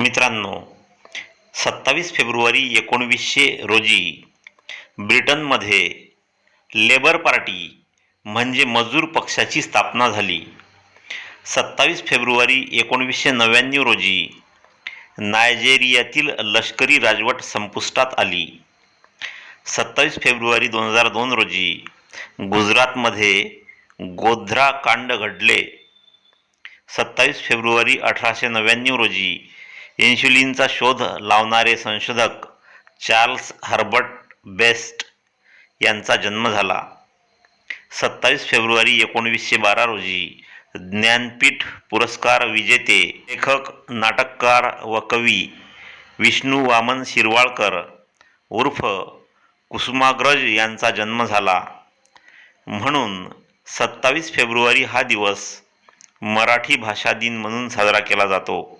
मित्रांनो सत्तावीस फेब्रुवारी एकोणवीसशे रोजी ब्रिटनमध्ये लेबर पार्टी म्हणजे मजूर पक्षाची स्थापना झाली. सत्तावीस फेब्रुवारी एकोणवीसशे नव्याण्णव रोजी नायजेरियातील लष्करी राजवट संपुष्टात आली. सत्तावीस फेब्रुवारी दोन हजार दोन रोजी गुजरातमध्ये गोध्रा कांड घडले. सत्तावीस फेब्रुवारी अठराशे नव्याण्णव रोजी इन्शुलिनचा शोध लावणारे संशोधक चार्ल्स हर्बर्ट बेस्ट यांचा जन्म झाला. सत्तावीस फेब्रुवारी एकोणवीसशे बारा रोजी ज्ञानपीठ पुरस्कार विजेते लेखक नाटककार व कवी विष्णू वामन शिरवाळकर उर्फ कुसुमाग्रज यांचा जन्म झाला. म्हणून सत्तावीस फेब्रुवारी हा दिवस मराठी भाषा दिन म्हणून साजरा केला जातो.